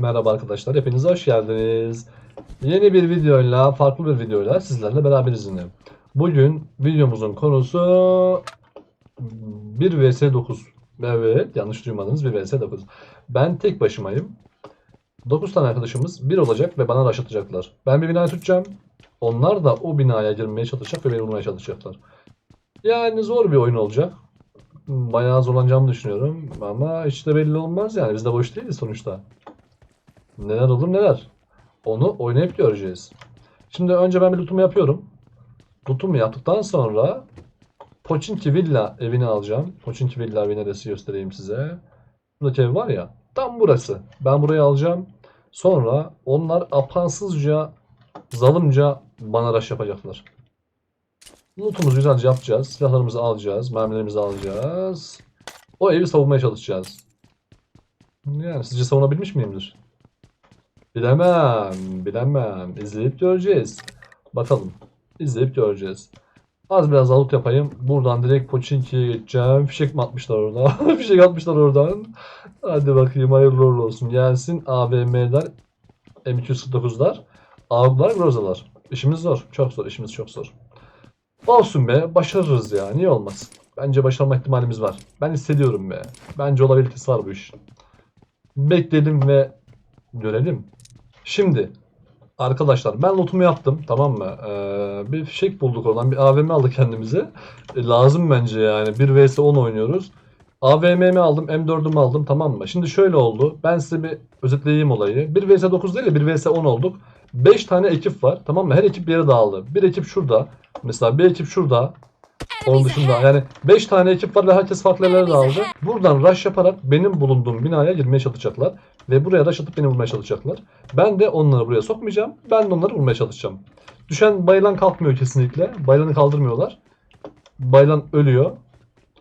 Merhaba arkadaşlar, hepiniz hoş geldiniz. Yeni bir videoyla, farklı bir videoyla sizlerle beraberiz yine. Bugün videomuzun konusu 1 vs 9. Evet, yanlış duymadınız 1 vs 9. Ben tek başımayım. 9 tane arkadaşımız bir olacak ve bana rush atacaklar. Ben bir binayı tutacağım. Onlar da o binaya girmeye çalışacak ve beni vurmaya çalışacaklar. Yani zor bir oyun olacak. Bayağı zorlanacağımı düşünüyorum ama hiç de belli olmaz yani biz de boş değiliz sonuçta. Neler olur neler. Onu oynayıp göreceğiz. Şimdi önce ben bir lootumu yapıyorum. Lootumu yaptıktan sonra Pochinki Villa evini alacağım. Pochinki Villa evi neresi göstereyim size. Buradaki ev var ya tam burası. Ben burayı alacağım. Sonra onlar apansızca zalimce bana rush yapacaklar. Lootumuzu güzelce yapacağız. Silahlarımızı alacağız. Mermilerimizi alacağız. O evi savunmaya çalışacağız. Yani sizce savunabilmiş miyimdir? Bilemem. Bilemem. İzleyip göreceğiz. Bakalım. İzleyip göreceğiz. Az biraz alıp yapayım. Buradan direkt Pochinki'ye geçeceğim. Fişek mi atmışlar orada? Fişek atmışlar oradan. Hadi bakayım hayırlı uğurlu olsun. Gelsin AVM'ler, M249'lar, AVM'lar, Groza'lar. İşimiz zor. Çok zor. İşimiz çok zor. Olsun be. Başarırız ya. Niye olmaz? Bence başarma ihtimalimiz var. Ben hissediyorum be. Bence olabilitesi var bu iş. Bekleyelim ve görelim. Şimdi arkadaşlar ben lootumu yaptım tamam mı? Ee, bir fişek bulduk oradan. Bir AVM aldık kendimize. E, lazım bence yani. 1 vs 10 oynuyoruz. AVM'mi aldım, M4'ümü aldım tamam mı? Şimdi şöyle oldu. Ben size bir özetleyeyim olayı. 1 vs 9 değil de 1 vs 10 olduk. 5 tane ekip var tamam mı? Her ekip bir yere dağıldı. Bir ekip şurada. Mesela bir ekip şurada. Onun dışında yani 5 tane ekip var ve herkes farklı yerlere dağıldı. Buradan rush yaparak benim bulunduğum binaya girmeye çalışacaklar. Ve buraya rush atıp beni vurmaya çalışacaklar. Ben de onları buraya sokmayacağım. Ben de onları vurmaya çalışacağım. Düşen bayılan kalkmıyor kesinlikle. Bayılanı kaldırmıyorlar. Bayılan ölüyor.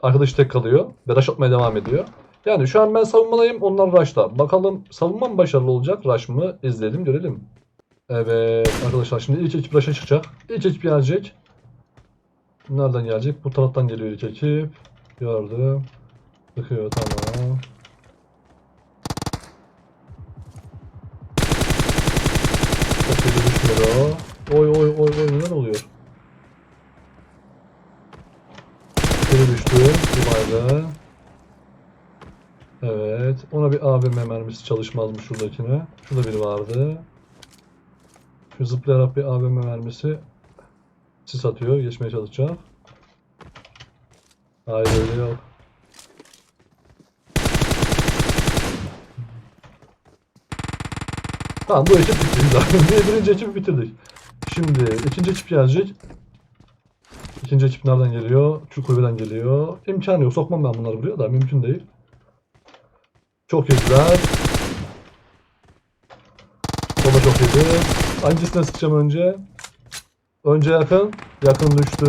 Arkadaş tek kalıyor. Ve rush atmaya devam ediyor. Yani şu an ben savunmadayım. Onlar rush'ta. Bakalım savunma mı başarılı olacak? Rush mı? İzleyelim görelim. Evet arkadaşlar şimdi ilk ekip rush'a çıkacak. İlk ekip gelecek. Nereden gelecek? Bu taraftan geliyor ilk ekip. Gördüm. Çıkıyor tamam. Çok iyi düşmüyor o. Oy oy oy oy neler oluyor? Biri düştü. Baygın. Evet. Ona bir AVM mermisi çalışmazmış şuradakine. Şurada biri vardı. Şu zıplayarak bir AVM mermisi sis atıyor. Geçmeye çalışacağım. Hayır öyle yok. Tamam bu ekip zaten. Birinci ekibi bitirdik. Şimdi ikinci ekip gelecek. İkinci ekip nereden geliyor? Şu kulübeden geliyor. İmkanı yok. Sokmam ben bunları buraya da mümkün değil. Çok iyiler. O da çok iyiydi. Hangisine sıkacağım önce? Önce yakın. Yakın düştü.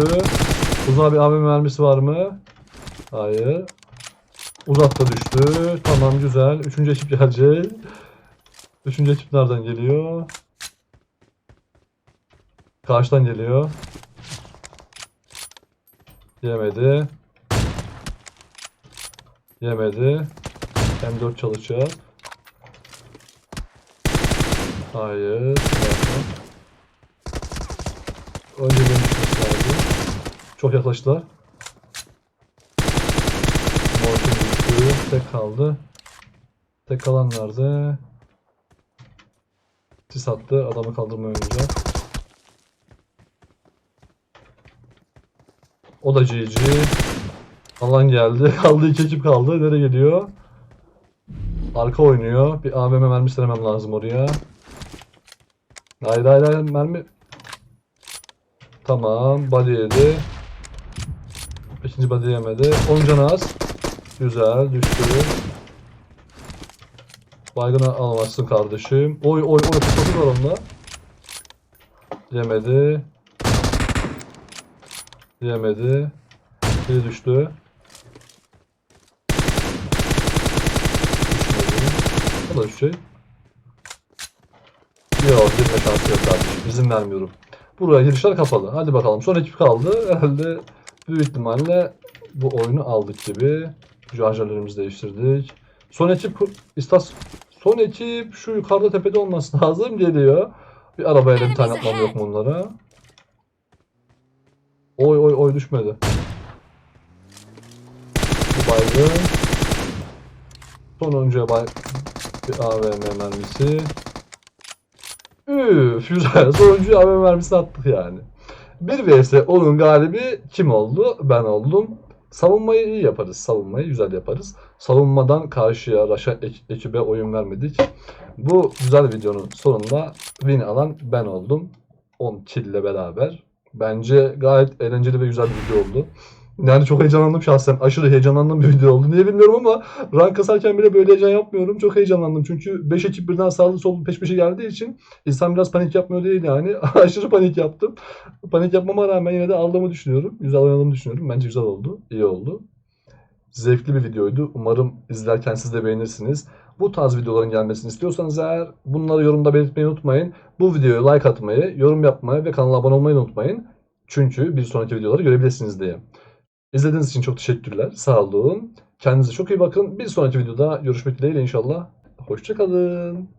Uzağa bir AVM mermisi var mı? Hayır. Uzak da düştü. Tamam güzel. Üçüncü ekip gelecek. Üçüncü ekip nereden geliyor? Karşıdan geliyor. Yemedi. Yemedi. M4 çalışacak. Hayır. Dakika. Önce düşmesi lazım. Çok yaklaştılar. Morfin düştü. Tek kaldı. Tek kalan nerede? Sis attı. Adamı kaldırmaya oynayacak. O da GG. Alan geldi. Kaldı iki ekip kaldı. Nereye geliyor? Arka oynuyor. Bir AVM mermisi denemem lazım oraya. Hayır hayır hayır mermi. Tamam. Body yedi. İkinci body yemedi. 10 canı az. Güzel. Düştü. Baygını alamazsın kardeşim. Oy oy oy. Çok var onda. Yemedi. Yemedi. Biri düştü. O da düşecek. Yok girme şansı vermiyorum. Buraya girişler kapalı. Hadi bakalım. Son ekip kaldı. Herhalde büyük ihtimalle bu oyunu aldık gibi. Şarjörlerimizi değiştirdik. Son ekip istas Son ekip şu yukarıda tepede olması lazım geliyor. Bir arabayla bir tane atmam yok mu onlara? Oy oy oy düşmedi. Bu baygın. Sonuncuya bay bir AVM mermisi. Üf güzel. Sonuncuya AVM mermisi attık yani. 1 vs 10'un galibi kim oldu? Ben oldum. Savunmayı iyi yaparız. Savunmayı güzel yaparız. Savunmadan karşıya, Raş'a ek- ekibe oyun vermedik. Bu güzel videonun sonunda win alan ben oldum. 10 kill ile beraber. Bence gayet eğlenceli ve güzel bir video oldu. Yani çok heyecanlandım şahsen. Aşırı heyecanlandığım bir video oldu. Niye bilmiyorum ama rank kasarken bile böyle heyecan yapmıyorum. Çok heyecanlandım. Çünkü 5 ekip birden sağlı sollu peş peşe geldiği için insan biraz panik yapmıyor değil yani. Aşırı panik yaptım. Panik yapmama rağmen yine de aldığımı düşünüyorum. Güzel oynadığımı düşünüyorum. Bence güzel oldu. iyi oldu. Zevkli bir videoydu. Umarım izlerken siz de beğenirsiniz. Bu tarz videoların gelmesini istiyorsanız eğer bunları yorumda belirtmeyi unutmayın. Bu videoya like atmayı, yorum yapmayı ve kanala abone olmayı unutmayın. Çünkü bir sonraki videoları görebilirsiniz diye. İzlediğiniz için çok teşekkürler. Sağ olun. Kendinize çok iyi bakın. Bir sonraki videoda görüşmek dileğiyle inşallah. Hoşçakalın.